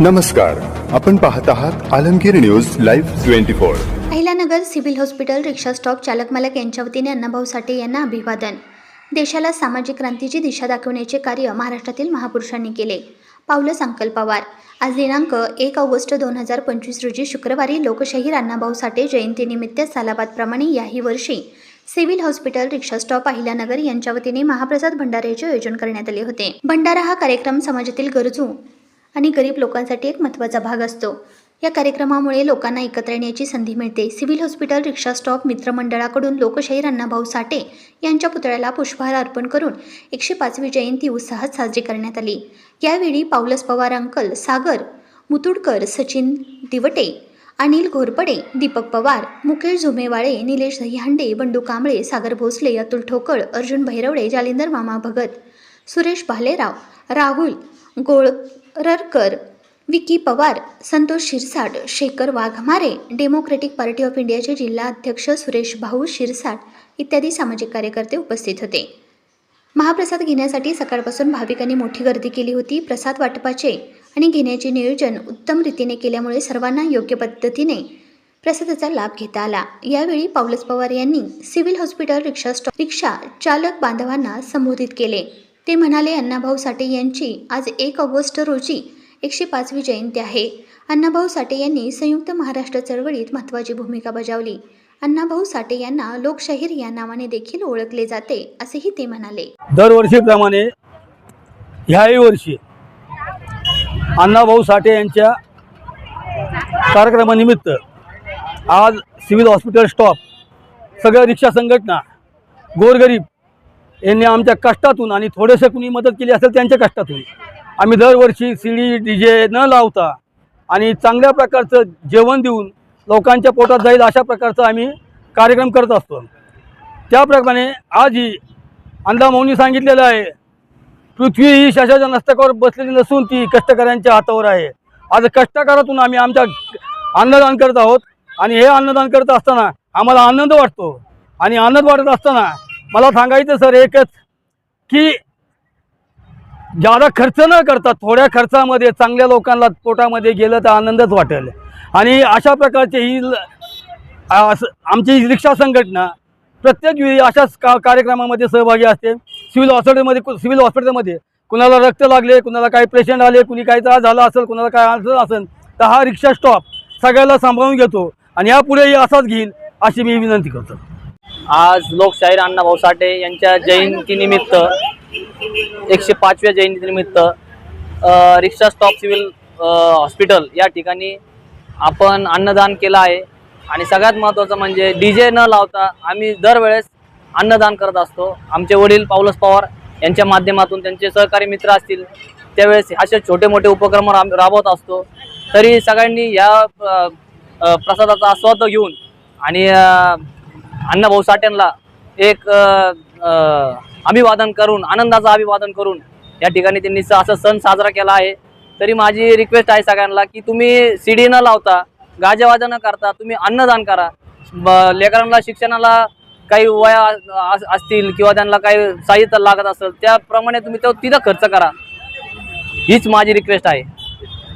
नमस्कार आपण पाहत आहात Alamgir news live twenty four. Ahilanagar civil hospital rickshaw stop चालक मालक यांच्या वतीने अण्णाभाऊ साठे यांना अभिवादन. देशाला सामाजिक क्रांतीची दिशा दाखवण्याचे कार्य महाराष्ट्रातील महापुरुषांनी केले. पावलं संकल्प पवार आज दिनांक एक ऑगस्ट दोन हजार पंचवीस रोजी शुक्रवारी लोकशाहीर अण्णाभाऊ साठे जयंतीनिमित्त सालाबादप्रमाणे याही वर्षी civil hospital rickshaw stop Ahilyanagar यांच्या वतीने महाप्रसाद भंडाऱ्याचे आयोजन करण्यात आले होते. भंडारा हा कार्यक्रम समाजातील गरजू आणि गरीब लोकांसाठी एक महत्त्वाचा भाग असतो. या कार्यक्रमामुळे लोकांना एकत्र येण्याची संधी मिळते. सिव्हिल हॉस्पिटल रिक्षा स्टॉप मित्रमंडळाकडून लोकशाहीर अण्णाभाऊ साठे यांच्या पुतळ्याला पुष्पहार अर्पण करून एकशे पाचवी जयंती उत्साहात साजरी करण्यात आली. यावेळी पावलस पवार अंकल सागर मुतुडकर सचिन दिवटे अनिल घोरपडे दीपक पवार मुकेश झुमेवाळे निलेश दहिहांडे बंडू कांबळे सागर भोसले अतुल ठोकळ अर्जुन भैरवडे जालिंदर मामा भगत सुरेश भालेराव राहुल गोळ ररकर Vicky Pawar Santosh Shirsat Shekhar Waghmare democratic party of इंडियाचे जिल्हा अध्यक्ष सुरेश भाऊ शिरसाट इत्यादी सामाजिक कार्यकर्ते उपस्थित होते. महाप्रसाद घेण्यासाठी सकाळपासून भाविकांनी मोठी गर्दी केली होती. प्रसाद वाटपाचे आणि घेण्याचे नियोजन उत्तम रीतीने केल्यामुळे सर्वांना योग्य पद्धतीने प्रसादाचा लाभ घेता आला. यावेळी पावलस पवार यांनी सिव्हिल हॉस्पिटल रिक्षा स्टॉ रिक्षा चालक बांधवांना संबोधित केले. ते म्हणाले अण्णाभाऊ साठे यांची आज एक ऑगस्ट रोजी एकशे पाचवी जयंती आहे. अण्णाभाऊ साठे यांनी संयुक्त महाराष्ट्र चळवळीत महत्त्वाची भूमिका बजावली. अण्णाभाऊ साठे यांना लोकशाहीर या नावाने देखील ओळखले जाते असेही ते म्हणाले. दरवर्षीप्रमाणे ह्याही वर्षी अण्णाभाऊ साठे यांच्या कार्यक्रमानिमित्त आज सिव्हिल हॉस्पिटल स्टॉप सगळ्या रिक्षा संघटना गोरगरीब यांनी आमच्या कष्टातून आणि थोडेसे कुणी मदत केली असेल त्यांच्या कष्टातून. आम्ही दरवर्षी सीडी डी जे न लावता आणि चांगल्या प्रकारचं जेवण देऊन लोकांच्या पोटात जाईल अशा प्रकारचा आम्ही कार्यक्रम करत असतो. त्याप्रमाणे आजही अंदामौनी सांगितलेलं आहे पृथ्वी ही शशाच्या नस्तकावर बसलेली नसून ती कष्टकऱ्यांच्या हातावर आहे. आज कष्टकारातून आम्ही आमच्या अन्नदान करत आहोत आणि हे अन्नदान करत असताना आम्हाला आनंद वाटतो. आणि आनंद वाटत असताना मला सांगायचं सर एकच की जादा खर्च न करता थोड्या खर्चामध्ये चांगल्या लोकांना पोटामध्ये गेलं तर आनंदच वाटेल. आणि अशा प्रकारचे ही ल- असं आमची ही रिक्षा संघटना प्रत्येक वेळी अशाच का कार्यक्रमामध्ये सहभागी असते. सिव्हिल हॉस्पिटलमध्ये कु- सिव्हिल हॉस्पिटलमध्ये कुणाला रक्त लागले कुणाला काही पेशंट आले कुणी काही त्रास झाला असेल कुणाला काय असेल असेल तर हा रिक्षा स्टॉप सगळ्याला सांभाळून घेतो. आणि यापुढेही असाच घेईल अशी मी विनंती करतो. आज लोकशाहीर अण्णाभाऊ साठे यांच्या जयंतीनिमित्त एकशे पाचव्या जयंतीनिमित्त रिक्षा स्टॉप सिव्हिल हॉस्पिटल या ठिकाणी आपण अन्नदान केलं आहे. आणि सगळ्यात महत्त्वाचं म्हणजे डी जे न लावता आम्ही दरवेळेस अन्नदान करत असतो. आमचे वडील पावलस पवार यांच्या माध्यमातून त्यांचे सहकारी मित्र असतील त्यावेळेस असे छोटे मोठे उपक्रम राब- राबवत असतो. तरी सगळ्यांनी या प्रसादाचा आस्वाद घेऊन आणि अण्णाभाऊ साठ्यांना एक अभिवादन करून आनंदाचं अभिवादन करून या ठिकाणी त्यांनी स- असा सण साजरा केला आहे. तरी माझी रिक्वेस्ट आहे सगळ्यांना की तुम्ही सीडी न लावता गाजेवाजा न करता तुम्ही अन्नदान करा. ब- लेकरांना शिक्षणाला काही वया अस- असतील किंवा त्यांना काही साहित्य लागत असेल त्याप्रमाणे तुम्ही तो तिथं खर्च करा. हीच माझी रिक्वेस्ट आहे.